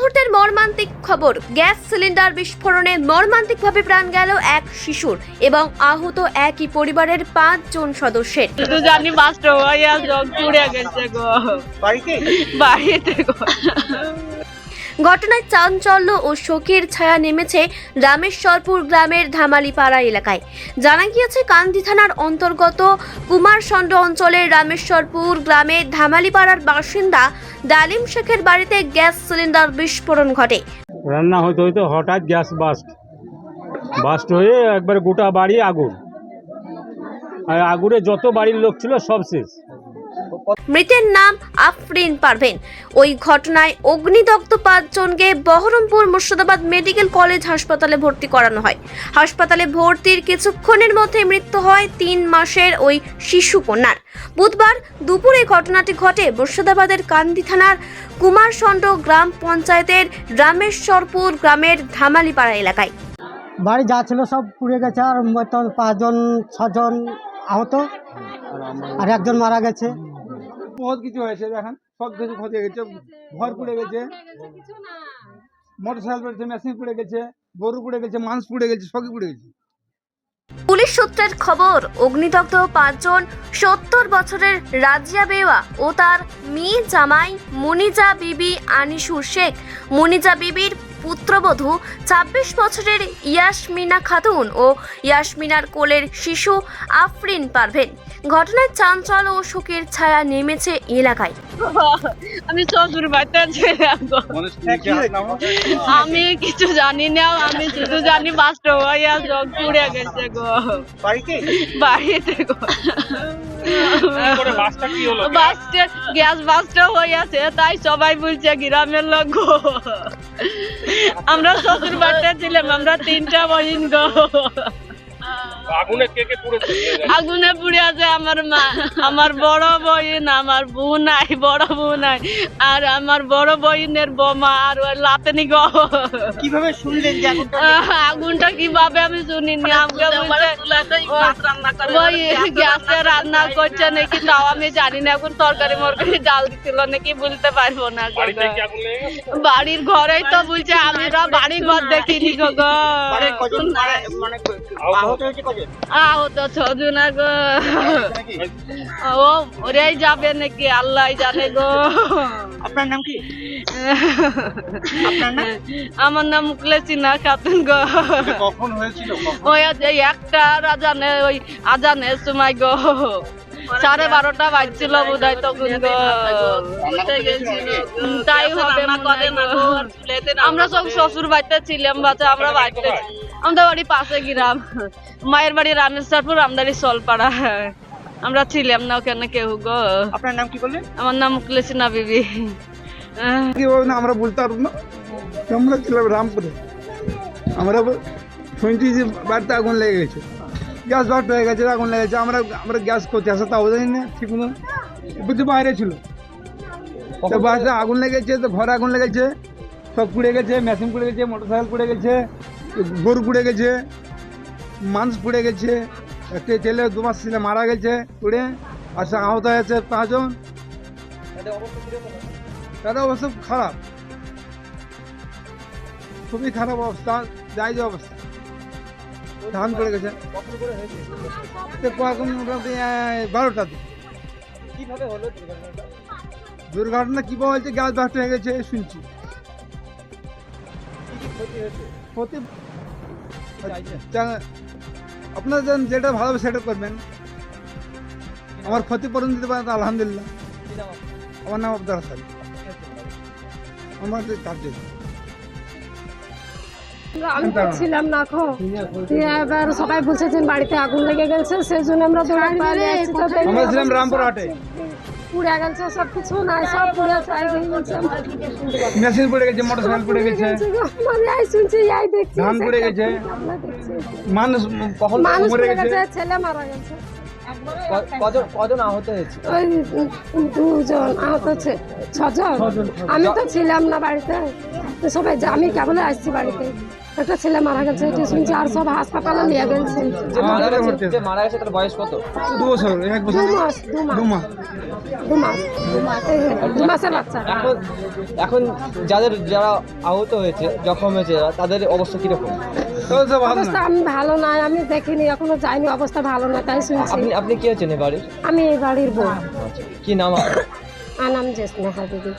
মুহূর্তের মর্মান্তিক খবর গ্যাস সিলিন্ডার বিস্ফোরণে মর্মান্তিকভাবে প্রাণ গেল এক শিশুর এবং আহত একই পরিবারের পাঁচজন সদস্যের। শুধু জানি মাস্টার ভাইয়া জগ পুড়ে গেছে গো। বাড়িতে? বাড়িতে গো। ঘটনায় চাঞ্চল্য ও শোকের ছায়া নেমেছে রামেশ্বরপুর গ্রামের ধামালিপাড়া এলাকায়। জানা গিয়েছে, কান্দি থানার অন্তর্গত কুমারষণ্ড অঞ্চলের রামেশ্বরপুর গ্রামের ধামালিপাড়ার বাসিন্দা ডালিম শেখের বাড়িতে গ্যাস সিলিন্ডার বিস্ফোরণ ঘটে। রান্না হইতে হইতে হঠাৎ গ্যাস বাস্ট। বাস্ট হয়ে একবার গোটা বাড়ি আগুন। আর আগুনে যত বাড়ির লোক ছিল সব শেষ। মৃতের নাম আফরিন পারভেন। ওই ঘটনায় অগ্নিদগ্ধ পাঁচজনকে বহরমপুর মুর্শিদাবাদ মেডিকেল কলেজ হাসপাতালে ভর্তি করানো হয়। হাসপাতালে ভর্তির কিছুক্ষণের মধ্যে মৃত্যু হয় তিন মাসের ওই শিশু কন্যার। বুধবার দুপুরে ঘটনাটি ঘটে মুর্শিদাবাদের কান্দি থানার কুমারষণ্ড গ্রাম পঞ্চায়েতের রামেশ্বরপুর গ্রামের ধামালিপাড়া এলাকায়। বাড়ি যা ছিল সব পুড়ে গেছে আর পাঁচজন, ছজন আহত। আর একজন মারা গেছে। বহুত কিছু হয়েছে, দেখেন। সব কিছু ক্ষতি হয়ে গেছে, ঘর পুড়ে গেছে। মোটর সাইকেল পড়েছে, মেশিন পুড়ে গেছে, গরু পুড়ে গেছে, মাংস পুড়ে গেছে, সবই পুড়ে গেছে। পুলিশ সূত্রের খবর, অগ্নিদগ্ধ পাঁচজন সত্তর বছরের রাজিয়া বেওয়া ও তার মেয়ে জামাই মুনিজা বিবি আনিসুর শেখ। মুনিজা বিবির পুত্রবধূ ছাব্বিশ বছরের ইয়াসমিনা খাতুন ও ইয়াসমিনার কোলের শিশু আফরিন পারভেন। ঘটনায় চাঞ্চল ও শোকের ছায়া নেমেছে এলাকায়। আমি ছিলাম আমি কিছু জানি না আমি শুধু জানি মাস্টার ভাইয়া জগ পুড়ে গেছে গো। বাড়িতে গো। বাসটা গ্যাস বাসটা হয়েছে তাই সবাই বলছে গ্রামের লোক গো। আমরা শ্বশুর বাড়িতে ছিলাম আমরা তিনটা বহিন গো। আগুনে পুড়ে আছে আমার মা আমার বড় বইন আমার বোন নাই বড় বোন নাই আর আমার বড় বইনের বোমা আর ওর লাতনি গো। কীভাবে শুনলেন যে আগুনটা? কীভাবে আমি শুনিনি? আমাকে বলছে ওই গ্যাসে রান্না করছে নাকি তাও আমি জানি না এখন তরকারি মরকারি ডাল দিছিল নাকি বলতে পারব না। বাড়ির ঘরেই তো বলছে আমি তো বাড়ি ঘর দেখিনি গো গো। মানে কজন মানে আহত হয়েছে আহত ছজন গো ও ওরাই যাবে নাকি? আল্লাহ জানে গো। আপনার নাম কি? আপনার আমার নাম মুকলেসিনা খাতুন গো। কখন হয়েছিল? কখন? ওই একটা আজানে ওই আজানের সময় গো। সাড়ে বারোটা বাজছিল বোধ হয় তখন তাই হবে আমরা সব শ্বশুর বাড়িতে ছিলাম বাচ্চা আমরা বাড়িতে আমাদের বাড়ি পাশে গ্রাম। মায়ের বাড়ি রামেশ্বরপুর আমদারি সলপাড়া। আমরা ছিলাম না ওখানে কেউ গো। আপনার নাম কি বললেন? আমার নাম মুকলেসিনা বিবি। কি না আমরা বলতে পারব না। আমরা ছিলাম রামপুরে। আমরা শুনছি যে বাড়িতে আগুন লেগে গেছে। গ্যাস বাট হয়ে গেছে আগুন লেগেছে আমরা আমরা গ্যাস করতে আসা তাও জানি না ঠিক মতো বুঝতে বাইরে ছিল। তো বাসে আগুন লেগেছে তো ঘরে আগুন লেগেছে। সব পুড়ে গেছে মেশিন পুড়ে গেছে মোটর সাইকেল পুড়ে গেছে। গরু পুড়ে গেছে মাংস পুড়ে গেছে একটা ছেলে দু মাস ছেলে মারা গেছে পুড়ে আর সে আহত হয়েছে পাঁচজন। তাদের অবস্থা খারাপ। খুবই খারাপ অবস্থা যাই যে অবস্থা। ধান পড়ে গেছে। মোটামুটি বারোটা দুর্ঘটনা কি বলছে? গ্যাস বাস্ট হয়ে গেছে শুনছি। আপনারা যেন যেটা ভালো সেটা করবেন। আমার ক্ষতিপূরণ দিতে পারেন তো আলহামদুলিল্লাহ। আমার নাম আব্দুল হাসান। আমার কার্য আমি তো ছিলাম না খো এবার সবাই বলছে যে বাড়িতে আগুন লেগে গেছে সেই জন্য আমরা দৌড়ে পালিয়ে আসছি তো দেখি আমরা ছিলাম রামপুর হাটে পুড়ে গেছে সব কিছু নাই সব পুড়ে ছাই হয়ে গেছে মেশিন পড়ে গেছে মোটর সাইকেল পড়ে গেছে। মানে আই শুনছি আই দেখছি ধান পড়ে গেছে। মানুষ কখন মরে গেছে? ছেলে মারা গেছে। কজন কজন আহত হয়েছে? ওই দুজন আহত ছজন। আমি তো ছিলাম না বাড়িতে। তো সবাই আমি কেবল আসছি বাড়িতে। একটা ছেলে মারা গেছে এটি শুনছি আর সব হাসপাতালে নিয়ে গেছে। মারা গেছে যে মারা গেছে তার বয়স কত? দু বছর এক দু বছর মাস দু মাস। দু মাস। দু মাস। দু মাসের বাচ্চা। এখন এখন যাদের যারা আহত হয়েছে জখম হয়েছে তাদের অবস্থা কীরকম? অবস্থা না। আমি ভালো নাই আমি দেখিনি এখনও যাইনি অবস্থা ভালো না তাই শুনছি। আপনি আপনি কে আছেন এ বাড়ির? আমি এই বাড়ির বউ। কি নাম? আনাম জেসনেহা দিদি